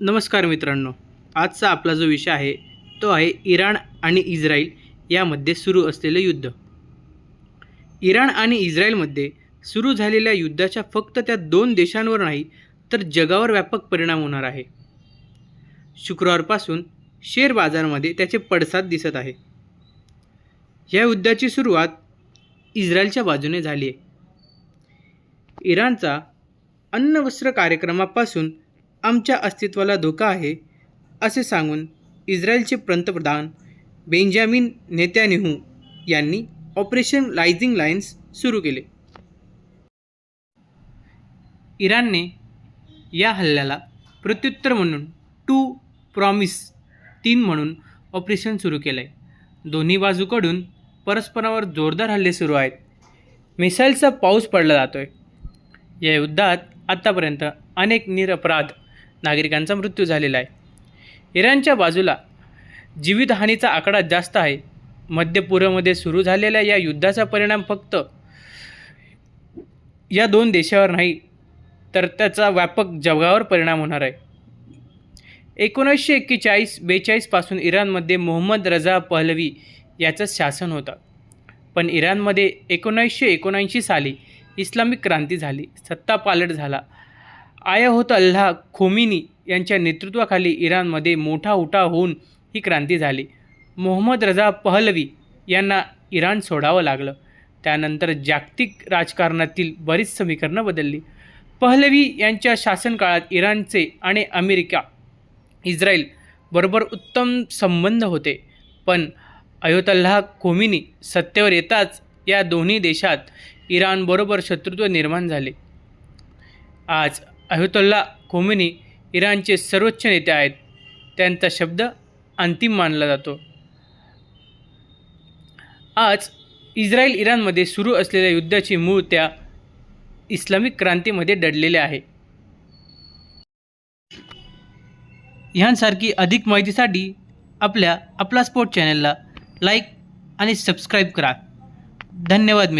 नमस्कार मित्रांनो आजचा आपला जो विषय आहे तो आहे इराण आणि इस्रायल यामध्ये सुरू असलेलं युद्ध. इराण आणि इस्रायलमध्ये सुरू झालेल्या युद्धाच्या फक्त त्या दोन देशांवर नाही तर जगावर व्यापक परिणाम होणार आहे. शुक्रवारपासून शेअर बाजारामध्ये त्याचे पडसाद दिसत आहे. या युद्धाची सुरुवात इस्रायलच्या बाजूने झाली आहे. इराणचा अन्नवस्त्र कार्यक्रमापासून आमच्या अस्तित्वाला धोका आहे असे सांगून इस्रायलचे पंतप्रधान बेंजामिन नेत्यानेहू यांनी ऑपरेशन लायझिंग लाईन्स सुरू केले. इराणने या हल्ल्याला प्रत्युत्तर म्हणून टू प्रॉमिस तीन म्हणून ऑपरेशन सुरू केलं आहे दोन्ही बाजूकडून परस्परावर जोरदार हल्ले सुरू आहेत. मिसाईलचा पाऊस पडला जातो आहे या युद्धात आत्तापर्यंत अनेक निरपराध नागरिकांचा मृत्यू झालेला आहे. इराणच्या बाजूला जीवितहानीचा आकडा जास्त आहे. मध्य पूर्वमध्ये सुरू झालेल्या या युद्धाचा परिणाम फक्त या दोन देशावर नाही तर त्याचा व्यापक जगावर परिणाम होणार आहे. एकोणीसशे एक्केचाळीस बेचाळीसपासून इराणमध्ये मोहम्मद रजा पहलवी याचं शासन होतं. पण इराणमध्ये एकोणीसशे एकोणऐंशी साली इस्लामिक क्रांती झाली सत्ता पालट झाला. आयाहोत अल्लाह खोमिनी यांच्या नेतृत्वाखाली इराणमध्ये मोठा उठाव होऊन ही क्रांती झाली. मोहम्मद रजा पहलवी यांना इराण सोडावं लागलं. त्यानंतर जागतिक राजकारणातील बरीच समीकरणं बदलली. पहलवी यांच्या शासनकाळात इराणचे आणि अमेरिका इस्रायल बरोबर उत्तम संबंध होते. पण अयोतल्लाह खोमिनी सत्तेवर येताच या दोन्ही देशात इराणबरोबर शत्रुत्व निर्माण झाले. आज अहितोल्ला खोमिनी इराणचे सर्वोच्च नेते आहेत. त्यांचा शब्द अंतिम मानला जातो. आज इस्रायल इराणमध्ये सुरू असलेल्या युद्धाची मूळ त्या इस्लामिक क्रांतीमध्ये दडलेले आहे. ह्यांसारखी अधिक माहितीसाठी आपल्या आपला स्पोर्ट चॅनलला लाईक आणि सबस्क्राईब करा. धन्यवाद मित्र